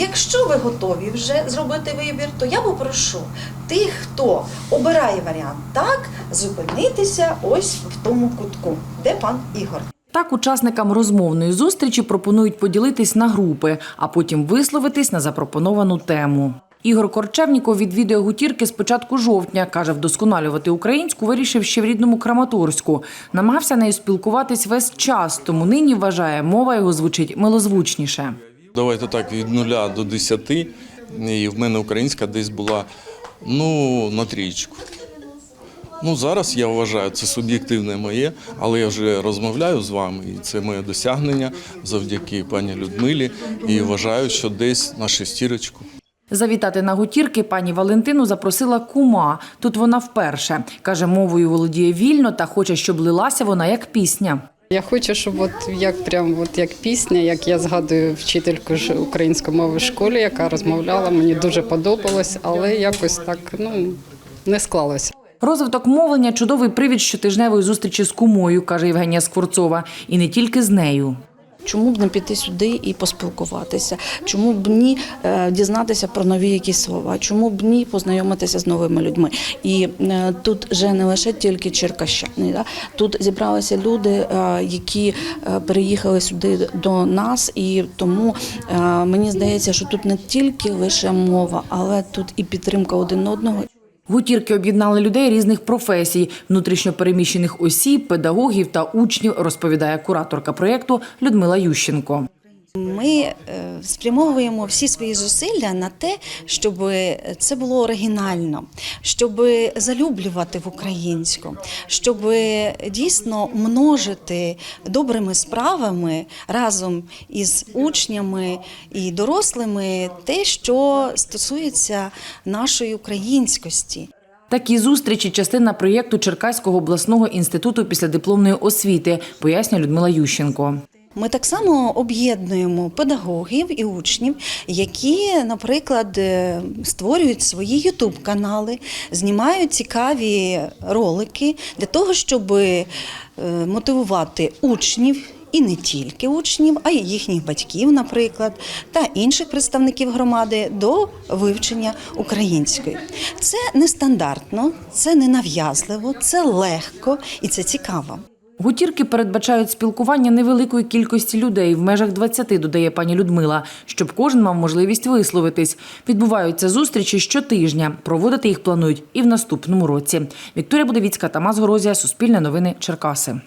Якщо ви готові вже зробити вибір, то я попрошу тих, хто обирає варіант так, зупинитися ось в тому кутку, де пан Ігор. Так, учасникам розмовної зустрічі пропонують поділитись на групи, а потім висловитись на запропоновану тему. Ігор Корчевніков відвідує гутірки з початку жовтня. каже, вдосконалювати українську вирішив ще в рідному Краматорську. Намагався нею спілкуватись весь час, тому нині вважає, мова його звучить милозвучніше. Давайте так, від нуля до десяти. І в мене українська десь була ну, на трієчку. Ну, зараз я вважаю, це суб'єктивне моє, але я вже розмовляю з вами, і це моє досягнення завдяки пані Людмилі. І вважаю, що десь на шестірочку. Завітати на гутірки пані Валентину запросила кума. Тут вона вперше. Каже, мовою володіє вільно та хоче, щоб лилася вона як пісня. Я хочу, щоб от як прям от як пісня, як я згадую вчительку ж української мови в школі, яка розмовляла, мені дуже подобалось, але якось так ну не склалося. Розвиток мовлення чудовий привід щотижневої зустрічі з кумою, каже Євгенія Скворцова, і не тільки з нею. Чому б не піти сюди і поспілкуватися? Чому б ні е, дізнатися про нові якісь слова? Чому б ні познайомитися з новими людьми? І е, тут вже не лише тільки черкащани, да? тут зібралися люди, е, які переїхали сюди до нас, і тому мені здається, що тут не тільки лише мова, але тут і підтримка один одного. Гутірки об'єднали людей різних професій, внутрішньопереміщених осіб, педагогів та учнів, розповідає кураторка проєкту Людмила Ющенко. Ми е, спрямовуємо всі свої зусилля на те, щоб це було оригінально, щоб залюблювати в українську, щоб дійсно множити добрими справами разом із учнями і дорослими те, що стосується нашої українськості. Такі зустрічі частина проєкту Черкаського обласного інституту післядипломної освіти, пояснює Людмила Ющенко. Ми так само об'єднуємо педагогів і учнів, які, наприклад, е, створюють свої ютуб-канали, знімають цікаві ролики для того, щоб е, мотивувати учнів. І не тільки учнів, а й їхніх батьків, наприклад, та інших представників громади до вивчення української. Це нестандартно, це не нав'язливо, це легко і це цікаво. Гутірки передбачають спілкування невеликої кількості людей в межах 20, додає пані Людмила, щоб кожен мав можливість висловитись. Відбуваються зустрічі щотижня. Проводити їх планують і в наступному році. Вікторія Будовіцька, Тамас Горозія, Суспільне новини, Черкаси.